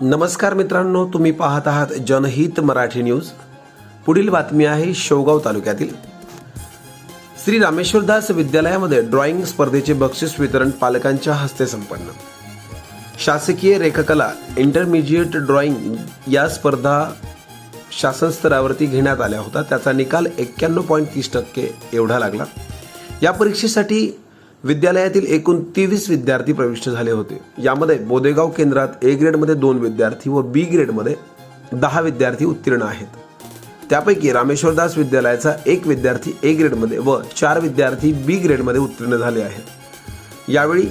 नमस्कार मित्रांनो तुम्ही पाहत आहात जनहित मराठी न्यूज. पुढील बातमी आहे शेवगाव तालुक्यातील. श्री रामेश्वरदास विद्यालयामध्ये ड्रॉइंग स्पर्धेचे बक्षीस वितरण पालकांच्या हस्ते संपन्न. शासकीय रेखकला इंटरमिजिएट ड्रॉइंग या स्पर्धा शासन स्तरावरती घेण्यात आल्या होत्या त्याचा निकाल एक्क्याण्णव पॉईंट तीस टक्के एवढा लागला. या परीक्षेसाठी विद्यालयातील एकूण तेवीस विद्यार्थी प्रविष्ट झाले होते. यामध्ये बोदेगाव केंद्रात ए ग्रेडमध्ये दोन विद्यार्थी व बी ग्रेडमध्ये दहा विद्यार्थी उत्तीर्ण आहेत. त्यापैकी रामेश्वरदास विद्यालयाचा एक विद्यार्थी ए ग्रेडमध्ये व चार विद्यार्थी बी ग्रेडमध्ये उत्तीर्ण झाले आहेत. यावेळी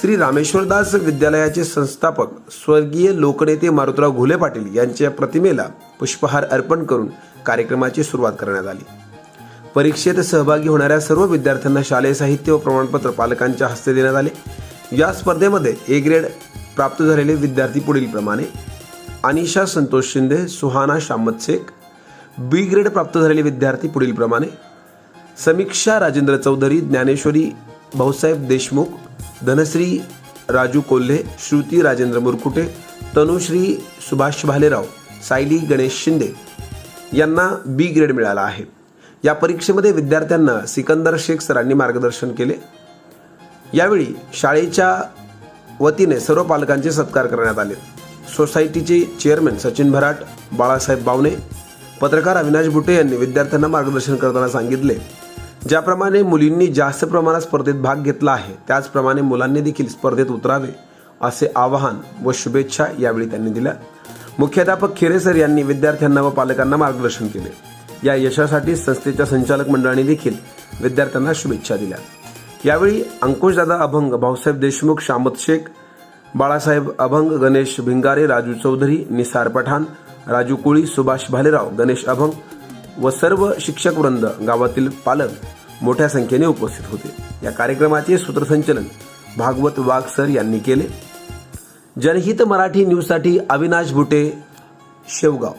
श्री रामेश्वरदास विद्यालयाचे संस्थापक स्वर्गीय लोकनेते मारुतराव घुले पाटील यांच्या प्रतिमेला पुष्पहार अर्पण करून कार्यक्रमाची सुरुवात करण्यात आली. परीक्षेत सहभागी होणाऱ्या सर्व विद्यार्थ्यांना शालेय साहित्य व प्रमाणपत्र पालकांच्या हस्ते देण्यात आले. या स्पर्धेमध्ये ए ग्रेड प्राप्त झालेले विद्यार्थी पुढीलप्रमाणे अनिशा संतोष शिंदे सुहाना शामत शेख. बी ग्रेड प्राप्त झालेले विद्यार्थी पुढीलप्रमाणे समीक्षा राजेंद्र चौधरी ज्ञानेश्वरी भाऊसाहेब देशमुख धनश्री राजू कोल्हे श्रुती राजेंद्र मुरकुटे तनुश्री सुभाष भालेराव सायली गणेश शिंदे यांना बी ग्रेड मिळाला आहे. या परीक्षेमध्ये विद्यार्थ्यांना सिकंदर शेख सरांनी मार्गदर्शन केले. यावेळी शाळेच्या वतीने सर्व पालकांचे सत्कार करण्यात आले. सोसायटीचे चेअरमॅन सचिन भराट बाळासाहेब बावणे पत्रकार अविनाश बुटे यांनी विद्यार्थ्यांना मार्गदर्शन करताना सांगितले. ज्याप्रमाणे मुलींनी जास्त प्रमाणात स्पर्धेत भाग घेतला आहे त्याचप्रमाणे मुलांनी देखील स्पर्धेत उतरावे असे आवाहन व शुभेच्छा यावेळी त्यांनी दिल्या. मुख्याध्यापक खेरेसर यांनी विद्यार्थ्यांना व पालकांना मार्गदर्शन केले. या यशासाठी संस्थेच्या संचालक मंडळाने देखील विद्यार्थ्यांना शुभेच्छा दिल्या. यावेळी अंकुशदादा अभंग भाऊसाहेब देशमुख शामत शेख बाळासाहेब अभंग गणेश भिंगारे राजू चौधरी निसार पठाण राजू कुळी सुभाष भालेराव गणेश अभंग व सर्व शिक्षक वृंद गावातील पालक मोठ्या संख्येने उपस्थित होते. या कार्यक्रमाचे सूत्रसंचलन भागवत वाघ सर यांनी केले. जनहित मराठी न्यूजसाठी अविनाश बुटे शेवगाव.